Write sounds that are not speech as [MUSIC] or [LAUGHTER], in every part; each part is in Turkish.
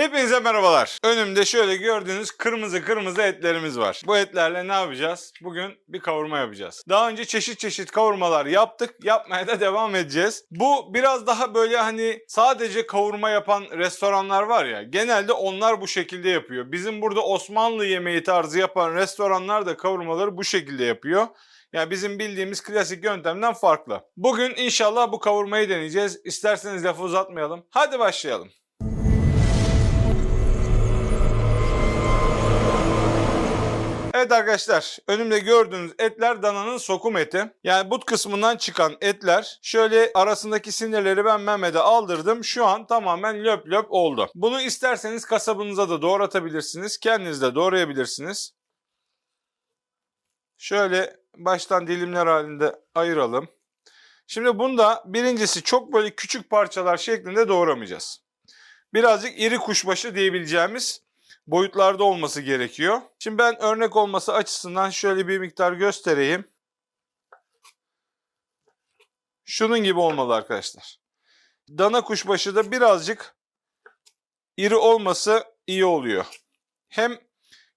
Hepinize merhabalar. Önümde şöyle gördüğünüz kırmızı kırmızı etlerimiz var. Bu etlerle ne yapacağız? Bugün bir kavurma yapacağız. Daha önce çeşit çeşit kavurmalar yaptık. Yapmaya da devam edeceğiz. Bu biraz daha böyle hani sadece kavurma yapan restoranlar var ya. Genelde onlar bu şekilde yapıyor. Bizim burada Osmanlı yemeği tarzı yapan restoranlar da kavurmaları bu şekilde yapıyor. Yani bizim bildiğimiz klasik yöntemden farklı. Bugün inşallah bu kavurmayı deneyeceğiz. İsterseniz lafı uzatmayalım. Hadi başlayalım. Evet arkadaşlar önümde gördüğünüz etler dananın sokum eti. Yani but kısmından çıkan etler. Şöyle arasındaki sinirleri ben Mehmet'e aldırdım. Şu an tamamen löp löp oldu. Bunu isterseniz kasabınıza da doğratabilirsiniz. Kendiniz de doğrayabilirsiniz. Şöyle baştan dilimler halinde ayıralım. Şimdi bunda birincisi çok böyle küçük parçalar şeklinde doğramayacağız. Birazcık iri kuşbaşı diyebileceğimiz boyutlarda olması gerekiyor. Şimdi ben örnek olması açısından şöyle bir miktar göstereyim. Şunun gibi olmalı arkadaşlar. Dana kuşbaşı da birazcık iri olması iyi oluyor. Hem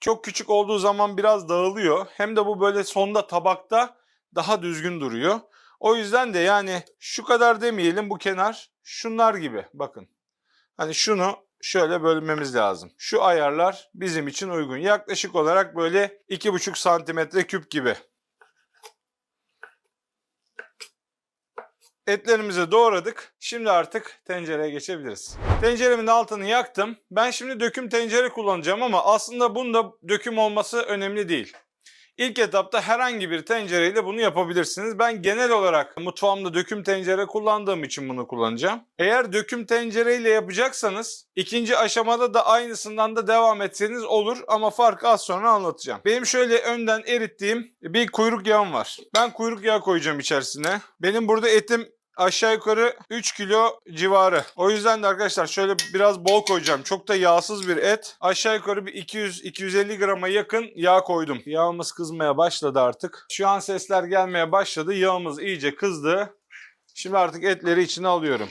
çok küçük olduğu zaman biraz dağılıyor hem de bu böyle sonda tabakta daha düzgün duruyor. O yüzden de yani şu kadar demeyelim bu kenar şunlar gibi bakın. Hani şunu şöyle bölmemiz lazım. Şu ayarlar bizim için uygun. Yaklaşık olarak böyle 2,5 santimetre küp gibi. Etlerimizi doğradık. Şimdi artık tencereye geçebiliriz. Tenceremin altını yaktım. Ben şimdi döküm tencere kullanacağım ama aslında bunda döküm olması önemli değil. İlk etapta herhangi bir tencereyle bunu yapabilirsiniz. Ben genel olarak mutfağımda döküm tencere kullandığım için bunu kullanacağım. Eğer döküm tencereyle yapacaksanız ikinci aşamada da aynısından da devam etseniz olur ama farkı az sonra anlatacağım. Benim şöyle önden erittiğim bir kuyruk yağım var. Ben kuyruk yağı koyacağım içerisine. Benim burada etim aşağı yukarı 3 kilo civarı. O yüzden de arkadaşlar şöyle biraz bol koyacağım. Çok da yağsız bir et. Aşağı yukarı bir 200-250 grama yakın yağ koydum. Yağımız kızmaya başladı artık. Şu an sesler gelmeye başladı. Yağımız iyice kızdı. Şimdi artık etleri içine alıyorum.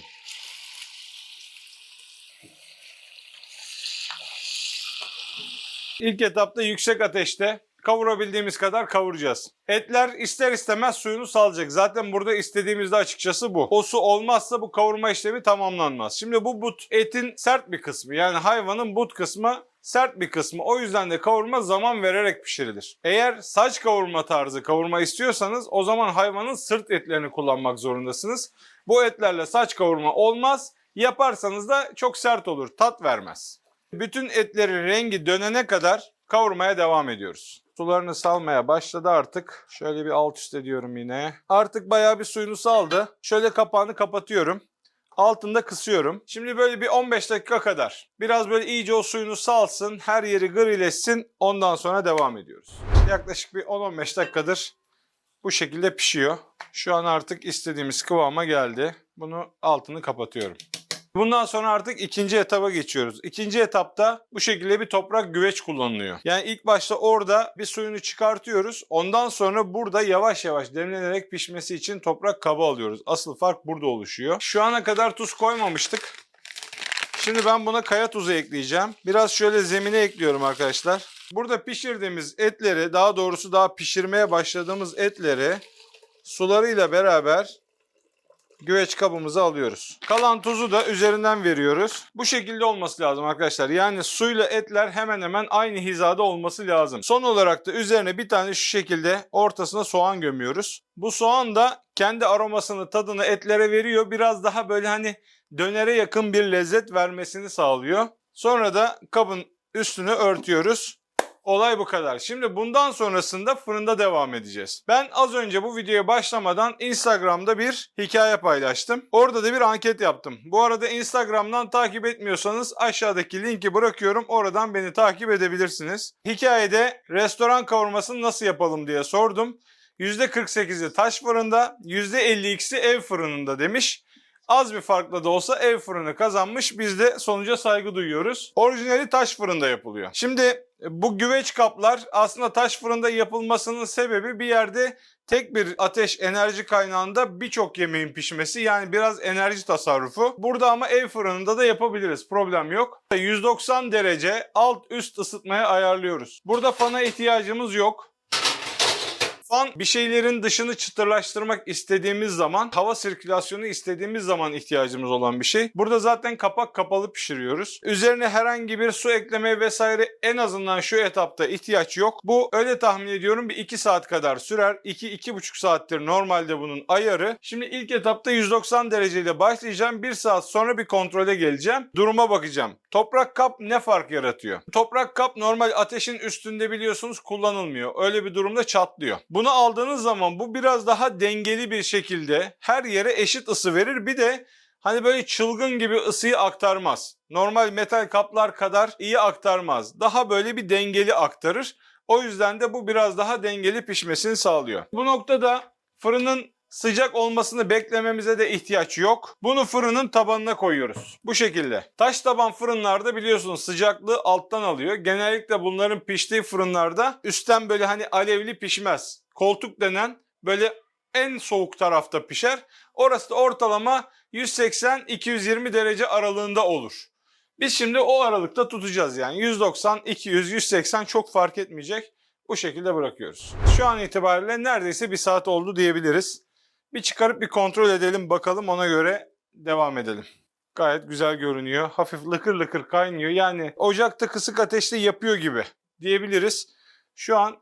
İlk etapta yüksek ateşte kavurabildiğimiz kadar kavuracağız. Etler ister istemez suyunu salacak. Zaten burada istediğimiz de açıkçası bu. O su olmazsa bu kavurma işlemi tamamlanmaz. Şimdi bu but etin sert bir kısmı. Yani hayvanın but kısmı sert bir kısmı. O yüzden de kavurma zaman vererek pişirilir. Eğer saç kavurma tarzı kavurma istiyorsanız o zaman hayvanın sırt etlerini kullanmak zorundasınız. Bu etlerle saç kavurma olmaz. Yaparsanız da çok sert olur. Tat vermez. Bütün etlerin rengi dönene kadar kavurmaya devam ediyoruz. Sularını salmaya başladı artık. Şöyle bir alt üst ediyorum yine. Artık bayağı bir suyunu saldı. Şöyle kapağını kapatıyorum. Altında kısıyorum. Şimdi böyle bir 15 dakika kadar. Biraz böyle iyice o suyunu salsın. Her yeri grileşsin. Ondan sonra devam ediyoruz. Yaklaşık bir 10-15 dakikadır bu şekilde pişiyor. Şu an artık istediğimiz kıvama geldi. Bunu altını kapatıyorum. Bundan sonra artık ikinci etaba geçiyoruz. İkinci etapta bu şekilde bir toprak güveç kullanılıyor. Yani ilk başta orada bir suyunu çıkartıyoruz. Ondan sonra burada yavaş yavaş demlenerek pişmesi için toprak kabı alıyoruz. Asıl fark burada oluşuyor. Şu ana kadar tuz koymamıştık. Şimdi ben buna kaya tuzu ekleyeceğim. Biraz şöyle zemine ekliyorum arkadaşlar. Burada pişirdiğimiz etleri, daha doğrusu daha pişirmeye başladığımız etleri sularıyla beraber güveç kabımıza alıyoruz. Kalan tuzu da üzerinden veriyoruz. Bu şekilde olması lazım arkadaşlar. Yani suyla etler hemen hemen aynı hizada olması lazım. Son olarak da üzerine bir tane şu şekilde ortasına soğan gömüyoruz. Bu soğan da kendi aromasını, tadını etlere veriyor. Biraz daha böyle hani dönere yakın bir lezzet vermesini sağlıyor. Sonra da kabın üstünü örtüyoruz. Olay bu kadar. Şimdi bundan sonrasında fırında devam edeceğiz. Ben az önce bu videoya başlamadan Instagram'da bir hikaye paylaştım. Orada da bir anket yaptım. Bu arada Instagram'dan takip etmiyorsanız aşağıdaki linki bırakıyorum. Oradan beni takip edebilirsiniz. Hikayede restoran kavurmasını nasıl yapalım diye sordum. %48'i taş fırında, %52'si ev fırınında demiş. Az bir farkla da olsa ev fırını kazanmış. Biz de sonuca saygı duyuyoruz. Orijinali taş fırında yapılıyor. Şimdi e, bu güveç kaplar aslında taş fırında yapılmasının sebebi bir yerde tek bir ateş enerji kaynağında birçok yemeğin pişmesi yani biraz enerji tasarrufu. Burada ama ev fırınında da yapabiliriz. Problem yok. 190 derece alt üst ısıtmaya ayarlıyoruz. Burada fana ihtiyacımız yok. Fan bir şeylerin dışını çıtırlaştırmak istediğimiz zaman, hava sirkülasyonu istediğimiz zaman ihtiyacımız olan bir şey. Burada zaten kapak kapalı pişiriyoruz. Üzerine herhangi bir su ekleme vesaire en azından şu etapta ihtiyaç yok. Bu öyle tahmin ediyorum bir 2 saat kadar sürer. 2-2,5 saattir normalde bunun ayarı. Şimdi ilk etapta 190 dereceyle başlayacağım. 1 saat sonra bir kontrole geleceğim. Duruma bakacağım. Toprak kap ne fark yaratıyor? Toprak kap normal ateşin üstünde biliyorsunuz kullanılmıyor. Öyle bir durumda çatlıyor. Bunu aldığınız zaman bu biraz daha dengeli bir şekilde her yere eşit ısı verir. Bir de hani böyle çılgın gibi ısıyı aktarmaz. Normal metal kaplar kadar iyi aktarmaz. Daha böyle bir dengeli aktarır. O yüzden de bu biraz daha dengeli pişmesini sağlıyor. Bu noktada fırının sıcak olmasını beklememize de ihtiyaç yok. Bunu fırının tabanına koyuyoruz. Bu şekilde. Taş taban fırınlarda biliyorsunuz sıcaklığı alttan alıyor. Genellikle bunların piştiği fırınlarda üstten böyle hani alevli pişmez. Koltuk denen böyle en soğuk tarafta pişer. Orası da ortalama 180-220 derece aralığında olur. Biz şimdi o aralıkta tutacağız yani 190, 200, 180 çok fark etmeyecek. Bu şekilde bırakıyoruz. Şu an itibariyle neredeyse bir saat oldu diyebiliriz. Bir çıkarıp bir kontrol edelim bakalım ona göre devam edelim. Gayet güzel görünüyor. Hafif lıkır lıkır kaynıyor. Yani ocakta kısık ateşte yapıyor gibi diyebiliriz. Şu an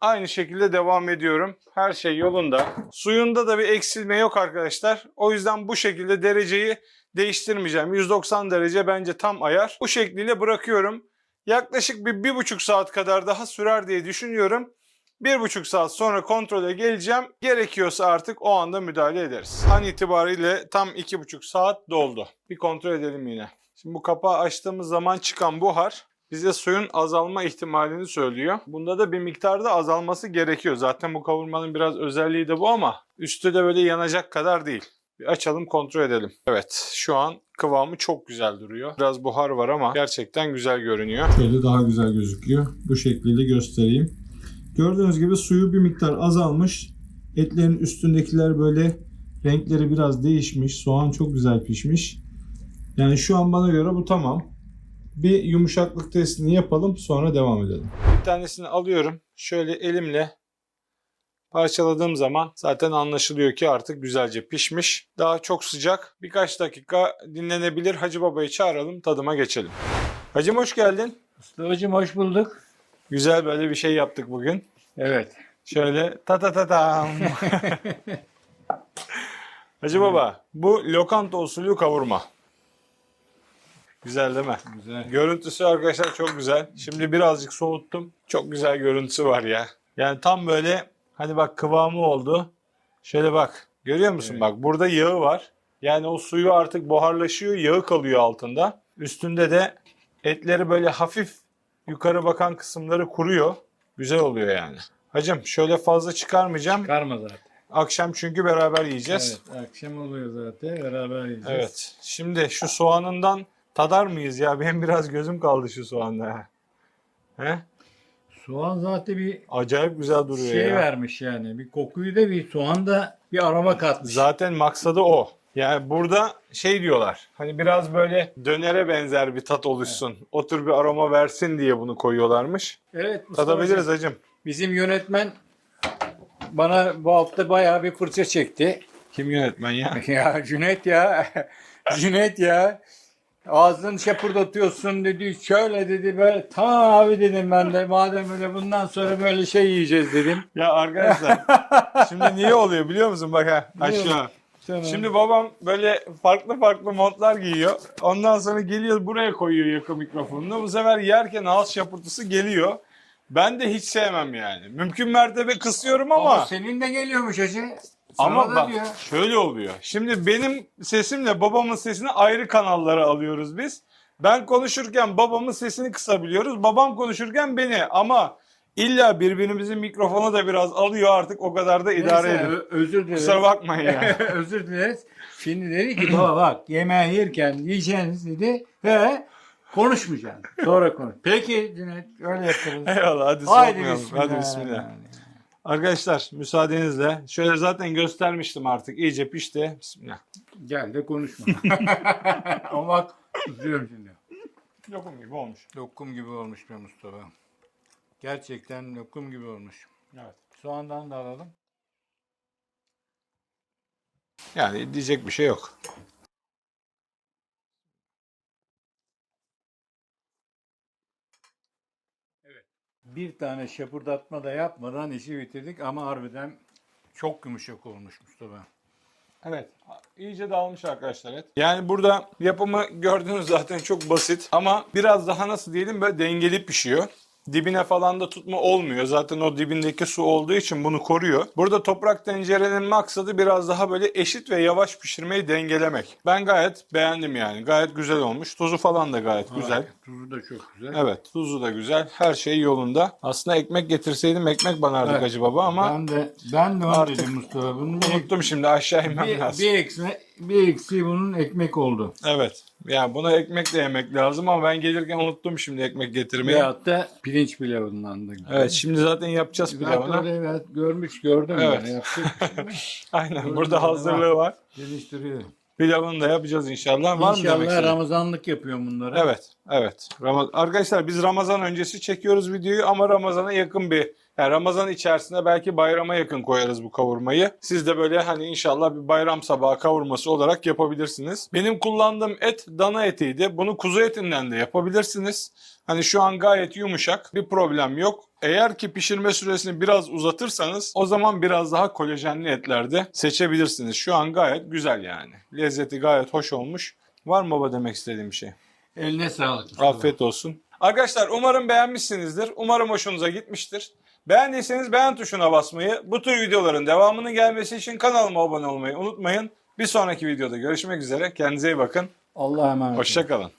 aynı şekilde devam ediyorum. Her şey yolunda. Suyunda da bir eksilme yok arkadaşlar. O yüzden bu şekilde dereceyi değiştirmeyeceğim. 190 derece bence tam ayar. Bu şekliyle bırakıyorum. Yaklaşık bir, bir buçuk saat kadar daha sürer diye düşünüyorum. Bir buçuk saat sonra kontrole geleceğim. Gerekiyorsa artık o anda müdahale ederiz. An itibariyle tam iki buçuk saat doldu. Bir kontrol edelim yine. Şimdi bu kapağı açtığımız zaman çıkan buhar bize suyun azalma ihtimalini söylüyor. Bunda da bir miktarda azalması gerekiyor. Zaten bu kavurmanın biraz özelliği de bu ama üstü de böyle yanacak kadar değil. Bir açalım kontrol edelim. Evet şu an kıvamı çok güzel duruyor. Biraz buhar var ama gerçekten güzel görünüyor. Şöyle daha güzel gözüküyor. Bu şekilde göstereyim. Gördüğünüz gibi suyu bir miktar azalmış. Etlerin üstündekiler böyle renkleri biraz değişmiş. Soğan çok güzel pişmiş. Yani şu an bana göre bu tamam. Bir yumuşaklık testini yapalım sonra devam edelim. Bir tanesini alıyorum. Şöyle elimle parçaladığım zaman zaten anlaşılıyor ki artık güzelce pişmiş. Daha çok sıcak. Birkaç dakika dinlenebilir. Hacı Baba'yı çağıralım tadıma geçelim. Hacım hoş geldin. Mustafa'cığım hoş bulduk. Güzel böyle bir şey yaptık bugün. Evet. Şöyle ta ta ta tam. [LAUGHS] Hacı Baba bu lokanta usulü kavurma. Güzel değil mi? Güzel. Görüntüsü arkadaşlar çok güzel. Şimdi birazcık soğuttum. Çok güzel görüntüsü var ya. Yani tam böyle hani bak kıvamı oldu. Şöyle bak. Görüyor musun? Evet. Bak burada yağı var. Yani o suyu artık buharlaşıyor. Yağı kalıyor altında. Üstünde de etleri böyle hafif yukarı bakan kısımları kuruyor. Güzel oluyor yani. Hacım şöyle fazla çıkarmayacağım. Karma zaten. Akşam çünkü beraber yiyeceğiz. Evet. Akşam oluyor zaten. Beraber yiyeceğiz. Evet. Şimdi şu soğanından tadar mıyız ya? Benim biraz gözüm kaldı şu soğanda. He? Soğan zaten bir Acayip güzel duruyor şey ya. vermiş yani. Bir kokuyu da bir soğan da bir aroma katmış. Zaten maksadı o. Yani burada şey diyorlar. Hani biraz böyle dönere benzer bir tat oluşsun. O tür bir aroma versin diye bunu koyuyorlarmış. Evet Mustafa'cığım, Tadabiliriz hacım. Bizim yönetmen bana bu hafta bayağı bir fırça çekti. Kim yönetmen ya? [LAUGHS] ya Cüneyt ya. [LAUGHS] Cüneyt ya. Ağzını şapırdatıyorsun dedi. Şöyle dedi böyle. Tamam abi dedim ben de. Madem öyle bundan sonra böyle şey yiyeceğiz dedim. ya arkadaşlar [LAUGHS] şimdi niye oluyor biliyor musun? Bak ha aşağı. Tamam. Şimdi babam böyle farklı farklı montlar giyiyor. Ondan sonra geliyor buraya koyuyor yakın mikrofonunu. Bu sefer yerken ağız şapırtısı geliyor. Ben de hiç sevmem yani. Mümkün mertebe kısıyorum ama Ama senin de geliyormuş hacı. Sana ama da bak diyor. şöyle oluyor. Şimdi benim sesimle babamın sesini ayrı kanallara alıyoruz biz. Ben konuşurken babamın sesini kısabiliyoruz. Babam konuşurken beni ama İlla birbirimizin mikrofonu da biraz alıyor artık o kadar da idare Neyse, edin. özür dileriz. Kusura bakmayın yani. [LAUGHS] özür dileriz. Şimdi dedi ki baba bak yemeği yerken yiyeceğiniz dedi ve konuşmayacaksın. Sonra konuş. Peki Cüneyt öyle yaparız. Eyvallah hadi Haydi soğutmayalım. bismillah. Hadi bismillah. Arkadaşlar müsaadenizle şöyle zaten göstermiştim artık iyice pişti. Bismillah. Gel de konuşma. [LAUGHS] Ama bak tutuyorum şimdi. Lokum gibi olmuş. Lokum gibi olmuş be Mustafa. Gerçekten lokum gibi olmuş. Evet. Soğandan da alalım. Yani diyecek bir şey yok. Bir tane şapırdatma da yapmadan işi bitirdik ama harbiden çok yumuşak olmuş Mustafa. Evet. iyice dağılmış arkadaşlar et. Yani burada yapımı gördüğünüz zaten çok basit ama biraz daha nasıl diyelim böyle dengeli pişiyor. Dibine falan da tutma olmuyor. Zaten o dibindeki su olduğu için bunu koruyor. Burada toprak tencerenin maksadı biraz daha böyle eşit ve yavaş pişirmeyi dengelemek. Ben gayet beğendim yani. Gayet güzel olmuş. Tuzu falan da gayet güzel. Harika. Tuzu da çok güzel. Evet, tuzu da güzel. Her şey yolunda. Aslında ekmek getirseydim ekmek banardık Evet. Hacı Baba ama Ben de ben de onu Artık- dedim Mustafa. Bunun [LAUGHS] bir, unuttum şimdi aşağı inmem bir, lazım. bir, eksi, bir eksiği bunun ekmek oldu. Evet. Yani buna ekmek de yemek lazım ama ben gelirken unuttum şimdi ekmek getirmeyi. Veyahut da pirinç pilavından da. Evet şimdi zaten yapacağız Zaten pilavını. evet, görmüş gördüm Evet. ben. Yaptık. [LAUGHS] Aynen burada hazırlığı var. Duruyor. Pilavını da yapacağız inşallah. Var mı demek İnşallah istediğin? Ramazanlık yapıyorum bunları. Evet, evet. Ramaz- Arkadaşlar biz Ramazan öncesi çekiyoruz videoyu ama Ramazan'a yakın bir yani Ramazan içerisinde belki bayrama yakın koyarız bu kavurmayı. Siz de böyle hani inşallah bir bayram sabahı kavurması olarak yapabilirsiniz. Benim kullandığım et dana etiydi. Bunu kuzu etinden de yapabilirsiniz. Hani şu an gayet yumuşak. Bir problem yok. Eğer ki pişirme süresini biraz uzatırsanız o zaman biraz daha kolajenli etlerde seçebilirsiniz. Şu an gayet güzel yani. Lezzeti gayet hoş olmuş. Var mı baba demek istediğim bir şey? Eline sağlık. Afiyet olsun. Arkadaşlar umarım beğenmişsinizdir. Umarım hoşunuza gitmiştir. Beğendiyseniz beğen tuşuna basmayı, bu tür videoların devamının gelmesi için kanalıma abone olmayı unutmayın. Bir sonraki videoda görüşmek üzere. Kendinize iyi bakın. Allah'a emanet olun. Hoşçakalın.